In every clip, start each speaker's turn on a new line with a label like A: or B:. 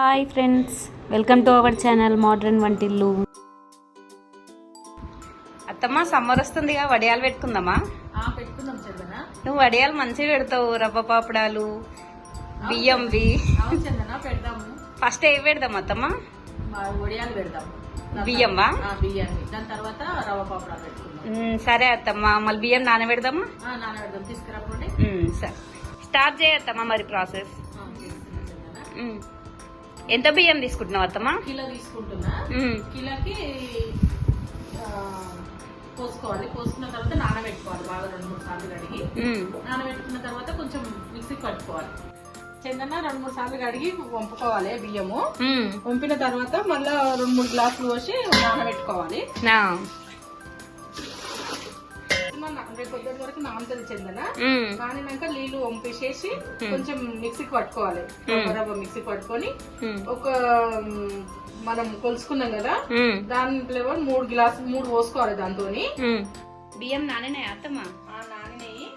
A: Hi friends welcome to our channel modern వంటిల్లు. అత్తమ్మ summer వస్తుందిగా వడియాలు పెట్టుకుందామా?
B: ఆ, పెట్టుకుందాం చందన.
A: నువ్వు వడియాలు మంచిగా పెడతావు రవ్వ పాపడాలు బియ్యంవి
B: చందన. పెడదాము.
A: ఫస్ట్ ఏ పెడదాం అత్తమ్మ?
B: మా వడియాలు పెడదాం దాని
A: బియ్యమా?
B: తర్వాత- ఆ, బియ్యాన్ని దాని తర్వాత రవ్వ పాపడా పెట్టుకుందాం.
A: మ్, సరే అత్తమ్మ మళ్ళీ బియ్యం నానబెడదామా?
B: ఆ, నానబెడదాం. తీసుకురాకండి
A: సరే. స్టార్ట్ చేయత్తమ్మా మరి ప్రాసెస్. ఎంత బియ్యం తీసుకుంటున్నావు అత్తమ్మ?
B: కిలో తీసుకుంటున్నా. కిలోకి పోసుకోవాలి. పోసుకున్న తర్వాత నానబెట్టుకోవాలి. బాగా రెండు మూడు సార్లు కడిగి. నానబెట్టుకున్న తర్వాత కొంచెం మిక్సీకి పట్టుకోవాలి చందన రెండు మూడు సార్లు కడిగి వంపుకోవాలి బియ్యము. వంపిన తర్వాత మళ్ళా రెండు మూడు గ్లాసులు పోసి నానబెట్టుకోవాలి. రేపు పొద్దున్న వరకు నానుతుంది చందన. నానినాక నీళ్ళు వంపేసేసి కొంచెం మిక్సీకి పట్టుకోవాలి. రవ్వ మిక్సీకి పట్టుకొని ఒక మనం కొలుసుకున్నాం కదా
A: మ్,
B: దాంట్లో మూడు గ్లాసులు మూడు పోసుకోవాలి దాంతో.
A: బియ్యం నానినాయి అత్తమ్మ?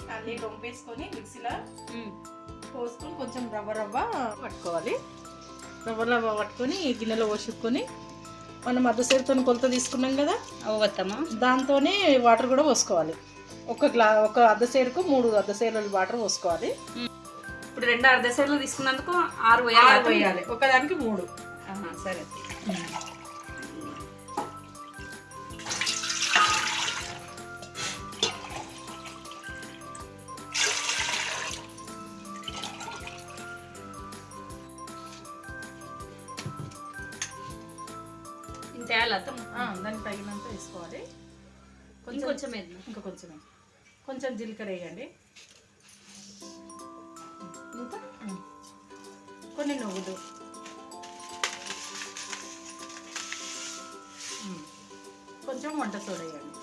B: ఆ నీళ్ళు వంపేసుకొని మిక్సీలో. పోసుకొని కొంచెం రవ్వ రవ్వ పట్టుకోవాలి. రవ్వ రవ్వ పట్టుకొని గిన్నెలో పోసుకొని మనం అద్దసేరుతో కొలత తీసుకున్నాం కదా
A: అవత్తమ్మా
B: దాంతోనే వాటర్ కూడా పోసుకోవాలి. ఒక గ్లా ఒక అద్దసేరుకు మూడు అద్దసేరుల వాటర్ పోసుకోవాలి.
A: ఇప్పుడు రెండు అర్ధ సేర్లు తీసుకున్నందుకు ఆరు
B: ఆరు
A: పోయాలి.
B: పోయాలి. ఒకదానికి మూడు.
A: ఆహా, సరే. ఇంత వేయాలి
B: దానికి తగినంత వేసుకోవాలి. కొంచెం
A: ఇంకొంచెం వేద్దాం.
B: ఇంకా కొంచెం కొంచెం జీలకర్ర వేయండి.
A: ఇంకా.
B: కొన్ని నువ్వులు. కొంచెం వంట సోడా వేయండి.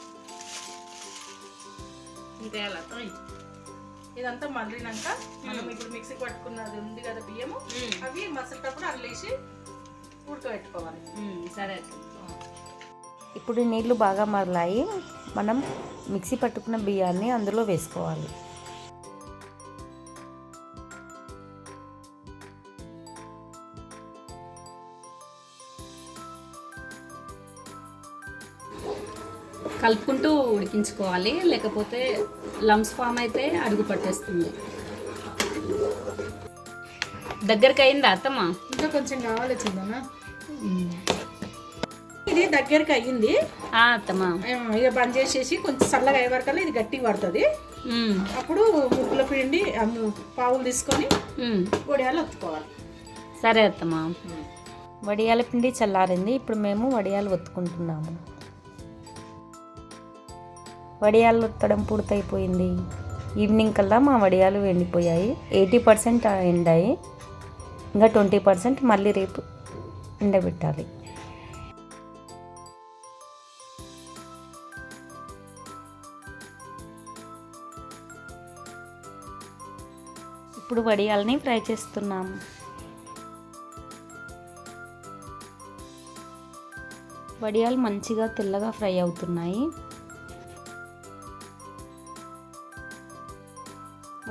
A: ఇంత వేయాలి అత్తమ్మ
B: ఇదంతా మళ్ళీనాక మనం ఇప్పుడు మిక్సీకి పట్టుకున్నది ఉంది కదా బియ్యము. అవి మసలేటప్పుడు అల్లేసి ఉడకబెట్టుకోవాలి.
A: సరే
C: ఇప్పుడు నీళ్ళు బాగా మరలాయి. మనం మిక్సీ పట్టుకున్న బియ్యాన్ని అందులో వేసుకోవాలి.
A: కలుపుకుంటూ ఉడికించుకోవాలి. లేకపోతే లమ్స్ ఫామ్ అయితే అడుగు పట్టేస్తుంది. దగ్గరికి అయిందా అత్తమ్మ?
B: ఇంకా కొంచెం కావాలి చిన్న ఇది దగ్గరికి అయ్యింది. ఇక బంద్ చేసేసి కొంచెం చల్లగా అయ్యే వరకల్లా ఇది గట్టిగా పడుతుంది. అప్పుడు ముగ్గుల పిండి పావులు తీసుకొని. వడియాలు ఒత్తుకోవాలి.
A: సరే అత్తమ్మ.
C: వడియాల పిండి చల్లారింది. ఇప్పుడు మేము వడియాలు ఒత్తుకుంటున్నాము. వడియాలు ఒత్తడం పూర్తయిపోయింది. ఈవినింగ్ కల్లా మా వడియాలు ఎండిపోయాయి. ఎయిటీ పర్సెంట్ ఎండాయి. ఇంకా ట్వంటీ పర్సెంట్ మళ్ళీ రేపు ఎండబెట్టాలి. ఇప్పుడు వడియాలని ఫ్రై చేస్తున్నాము. వడియాలు మంచిగా తెల్లగా ఫ్రై అవుతున్నాయి.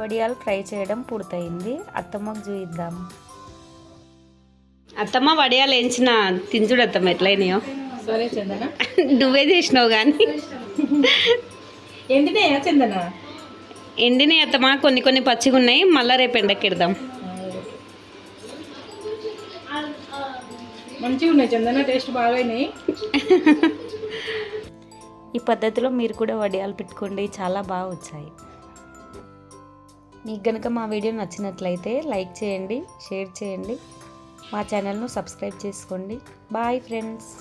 C: వడియాలు ఫ్రై చేయడం పూర్తయింది. అత్తమ్మకు చూయిద్దాం.
A: అత్తమ్మ వడియాలు వేయించిన తించుడు అత్తమ్మ ఎట్లయినాయో?
B: సరే చందన.
A: నువ్వే చేసినావు కానీ.
B: ఎండినాయా చందన?
A: ఎండినాయి అత్తమ్మ కొన్ని కొన్ని పచ్చిగా ఉన్నాయి మళ్ళీ రేపు ఎండకెడదాం.
B: మంచిగా ఉన్నాయి చందన టేస్ట్ బాగా అయినాయి
C: ఈ పద్ధతిలో మీరు కూడా వడియాలు పెట్టుకోండి. చాలా బాగా వచ్చాయి. మీకు గనుక మా వీడియో నచ్చినట్లయితే లైక్ చేయండి షేర్ చేయండి. మా ఛానల్ను సబ్స్క్రైబ్ చేసుకోండి. Bye friends.